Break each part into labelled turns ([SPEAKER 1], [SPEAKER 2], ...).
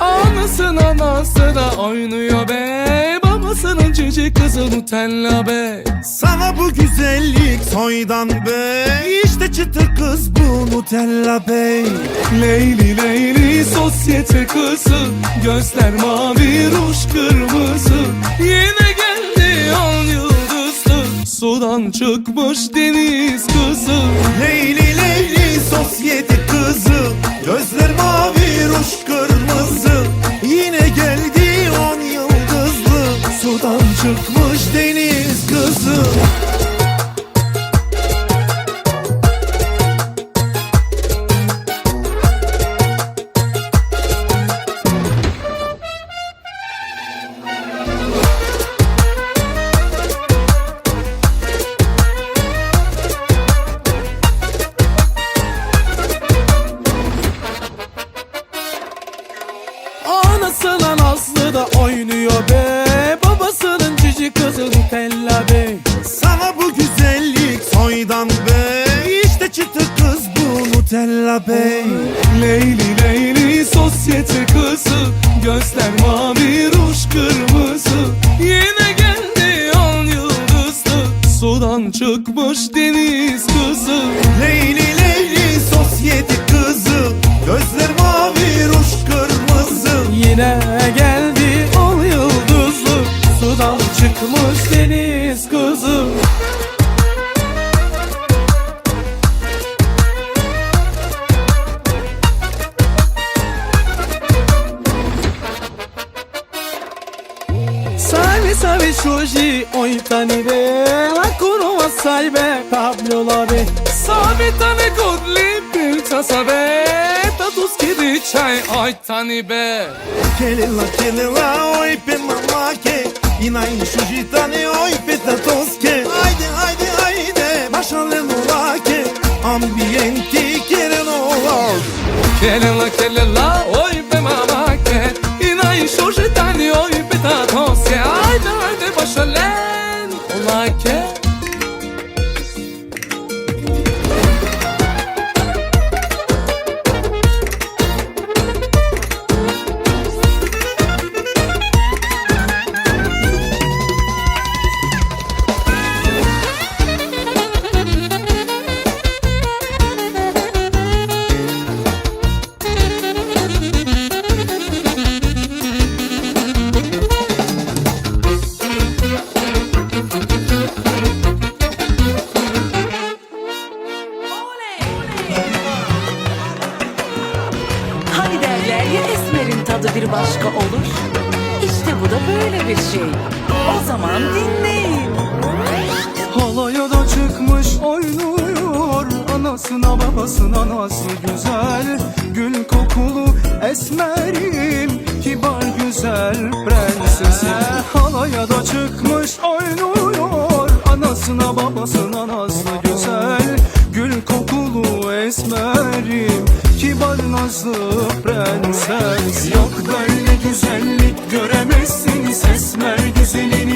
[SPEAKER 1] Anasın anası da oynuyor be. Babasının cici kızı Nutella be.
[SPEAKER 2] Sana bu güzellik soydan bey İşte çıtır kız bu Nutella bey
[SPEAKER 1] Leyli Leyli sosyete kızı. Gözler mavi ruj kırmızı. Yine geldi on yıldızlı. Sudan çıkmış deniz kızı.
[SPEAKER 2] Leyli Leyli sosyete kızı Gözler mavi ruj kırmızı soydan bey İşte çıtır kız bu Nutella bey
[SPEAKER 1] salve, Pablo labe Sabe tane godli, pilça sabe Tatus kidi çay, oi tanibe
[SPEAKER 2] Kelela kelela oj pe mamake I najniższy żitany oj pe tatoske Ajde ajde ajde Mašale nolake Ambienti keren olar
[SPEAKER 1] Kelela, kelela, oi be mamake Inai shoshi tani, oi be tatosje Ajde, ajde, başa len, olake
[SPEAKER 3] Hani
[SPEAKER 4] oynuyor Anasına babasına nasıl güzel. Gül kokulu esmerim Kibar güzel prensesim Halaya da çıkmış oynuyor Anasına babasına nasıl güzel. Gül kokulu esmerim Kibar nazlı prenses. Yok böyle güzellik göremezsiniz Esmer güzelini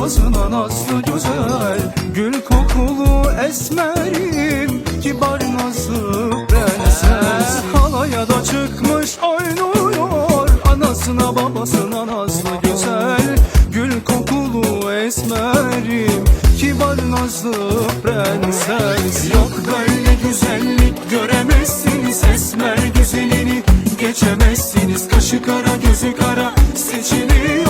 [SPEAKER 4] Babasına nasıl güzel Gül kokulu esmerim Kibar nazlı prenses? Halaya da çıkmış oynuyor Anasına babasına nasıl güzel Gül kokulu esmerim Kibar nazlı prenses? Yok böyle güzellik göremezsiniz Esmer güzelini geçemezsiniz. Kaşı kara gözü kara seçiliyor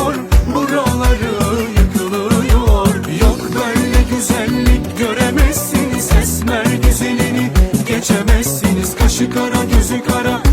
[SPEAKER 4] geçemezsiniz. Kaşı kara gözü kara